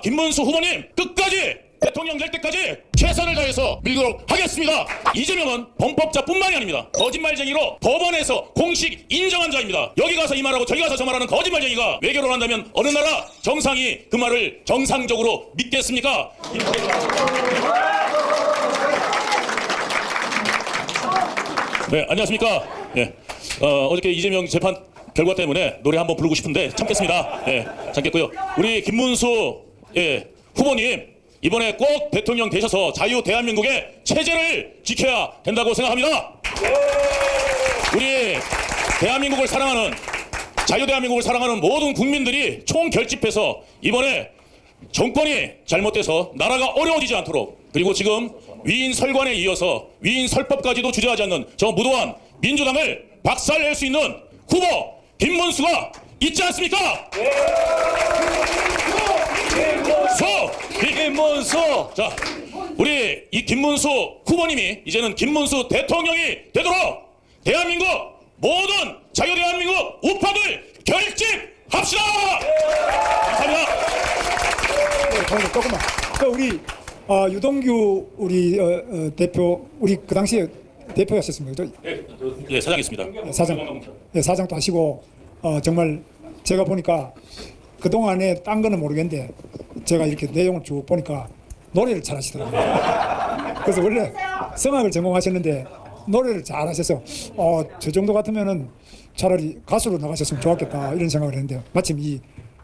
김문수 후보님 끝까지 대통령 될 때까지 최선을 다해서 밀도록 하겠습니다. 이재명은 범법자뿐만이 아닙니다. 거짓말쟁이로 법원에서 공식 인정한 자입니다. 여기 가서 이 말하고 저기 가서 저 말하는 거짓말쟁이가 외교를 한다면 어느 나라 정상이 그 말을 정상적으로 믿겠습니까? 네, 안녕하십니까. 예. 어, 어저께 이재명 재판 결과 때문에 노래 한번 부르고 싶은데 참겠습니다. 예, 참겠고요. 우리 김문수 예, 후보님 이번에 꼭 대통령 되셔서 자유 대한민국의 체제를 지켜야 된다고 생각합니다. 우리 대한민국을 사랑하는 자유 대한민국을 사랑하는 모든 국민들이 총 결집해서 이번에 정권이 잘못돼서 나라가 어려워지지 않도록 그리고 지금 위인 설관에 이어서 위인 설법까지도 주저하지 않는 저 무도한 민주당을 박살낼 수 있는 후보 김문수가 있지 않습니까? 수 김문수 자 우리 이 김문수 후보님이 이제는 김문수 대통령이 되도록 대한민국 모든 자유 대한민국 우파들 결집합시다. 감사합니다. 잠깐만, 조금만. 그 우리 어, 유동규 우리 어, 어, 대표 우리 그 당시에 대표였었습니다. 저, 예, 사장했습니다. 사장, 예, 사장도 하시고 어, 정말 제가 보니까 그 동안에 딴 거는 모르겠는데 제가 이렇게 내용을 쭉 보니까 노래를 잘 하시더라고요. 그래서 원래 성악을 전공하셨는데 노래를 잘 하셔서 어, 저 정도 같으면은 차라리 가수로 나가셨으면 좋았겠다 이런 생각을 했는데 마침 이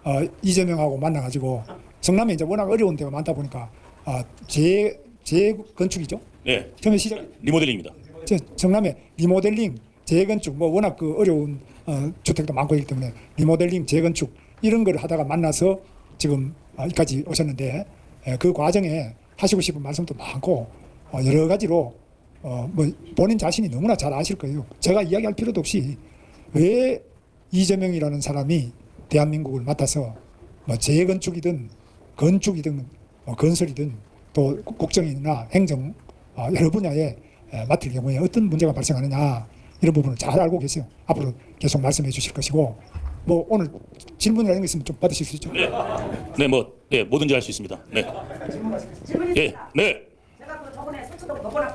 어, 이재명하고 만나가지고 성남에 이제 워낙 어려운 데가 많다 보니까 아, 재 재건축이죠. 네, 처음에 시작 리모델링입니다. 저 성남에 리모델링, 재건축 뭐 워낙 그 어려운 어, 주택도 많고 있기 때문에 리모델링, 재건축 이런 걸 하다가 만나서 지금 아, 여기까지 오셨는데 에, 그 과정에 하시고 싶은 말씀도 많고 어, 여러 가지로 어, 뭐 본인 자신이 너무나 잘 아실 거예요. 제가 이야기할 필요도 없이 왜 이재명이라는 사람이 대한민국을 맡아서 뭐 재건축이든 건축이든 뭐 건설이든 또 국정이나 행정 어, 여러 분야에 에, 맡을 경우에 어떤 문제가 발생하느냐 이런 부분을 잘 알고 계세요. 앞으로 계속 말씀해 주실 것이고 뭐 오늘 질문이라는 게 있으면 좀 받으실 수 있죠. 네, 뭐, 네, 뭐든지 할 수 있습니다. 네, 질문이 예, 있습니다. 네. 제가 그 저번에 서초동 너보나